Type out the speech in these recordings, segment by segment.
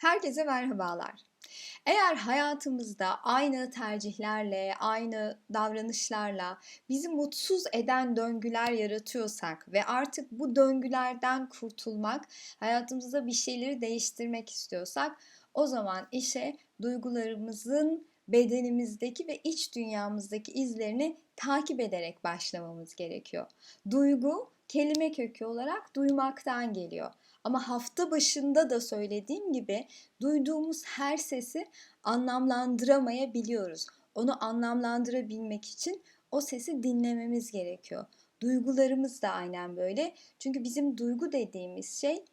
Herkese merhabalar. Eğer hayatımızda aynı tercihlerle, aynı davranışlarla bizi mutsuz eden döngüler yaratıyorsak ve artık bu döngülerden kurtulmak, hayatımızda bir şeyleri değiştirmek istiyorsak o zaman işe duygularımızın bedenimizdeki ve iç dünyamızdaki izlerini takip ederek başlamamız gerekiyor. Duygu kelime kökü olarak duymaktan geliyor. Ama hafta başında da söylediğim gibi duyduğumuz her sesi anlamlandıramayabiliyoruz. Onu anlamlandırabilmek için o sesi dinlememiz gerekiyor. Duygularımız da aynen böyle. Çünkü bizim duygu dediğimiz şey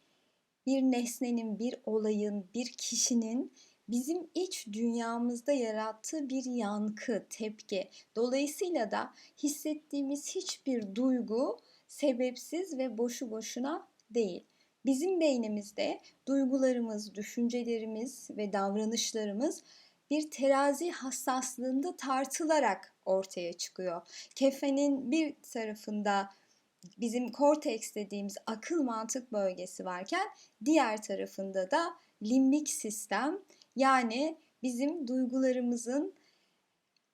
bir nesnenin, bir olayın, bir kişinin bizim iç dünyamızda yarattığı bir yankı, tepki. Dolayısıyla da hissettiğimiz hiçbir duygu sebepsiz ve boşu boşuna değil. Bizim beynimizde duygularımız, düşüncelerimiz ve davranışlarımız bir terazi hassaslığında tartılarak ortaya çıkıyor. Kefenin bir tarafında bizim korteks dediğimiz akıl mantık bölgesi varken diğer tarafında da limbik sistem yani bizim duygularımızın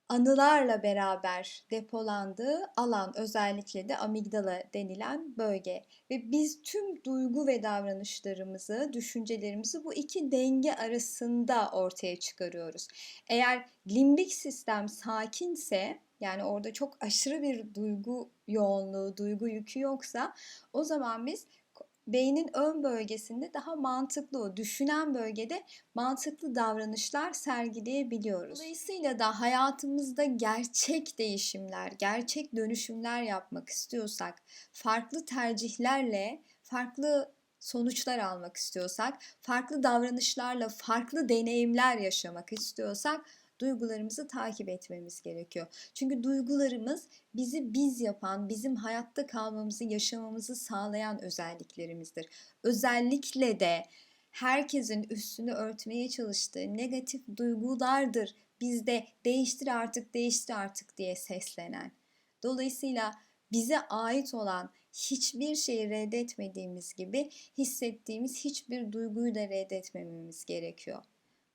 anılarla beraber depolandığı alan özellikle de amigdala denilen bölge ve biz tüm duygu ve davranışlarımızı, düşüncelerimizi bu iki denge arasında ortaya çıkarıyoruz. Eğer limbik sistem sakinse yani orada çok aşırı bir duygu yoğunluğu, duygu yükü yoksa o zaman biz beynin ön bölgesinde daha mantıklı o düşünen bölgede mantıklı davranışlar sergileyebiliyoruz. Dolayısıyla da hayatımızda gerçek değişimler, gerçek dönüşümler yapmak istiyorsak, farklı tercihlerle farklı sonuçlar almak istiyorsak, farklı davranışlarla farklı deneyimler yaşamak istiyorsak duygularımızı takip etmemiz gerekiyor. Çünkü duygularımız bizi biz yapan, bizim hayatta kalmamızı, yaşamamızı sağlayan özelliklerimizdir. Özellikle de herkesin üstünü örtmeye çalıştığı negatif duygulardır bizde değiştir artık, değiştir artık diye seslenen. Dolayısıyla bize ait olan hiçbir şeyi reddetmediğimiz gibi hissettiğimiz hiçbir duyguyu da reddetmememiz gerekiyor.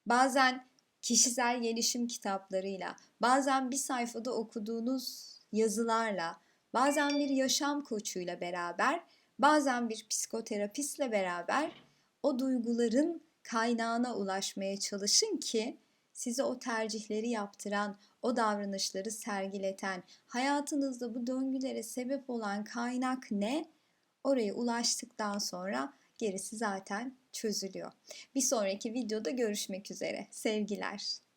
Bazen kişisel gelişim kitaplarıyla, bazen bir sayfada okuduğunuz yazılarla, bazen bir yaşam koçuyla beraber, bazen bir psikoterapistle beraber o duyguların kaynağına ulaşmaya çalışın ki size o tercihleri yaptıran, o davranışları sergileten, hayatınızda bu döngülere sebep olan kaynak ne? Oraya ulaştıktan sonra gerisi zaten çözülüyor. Bir sonraki videoda görüşmek üzere. Sevgiler.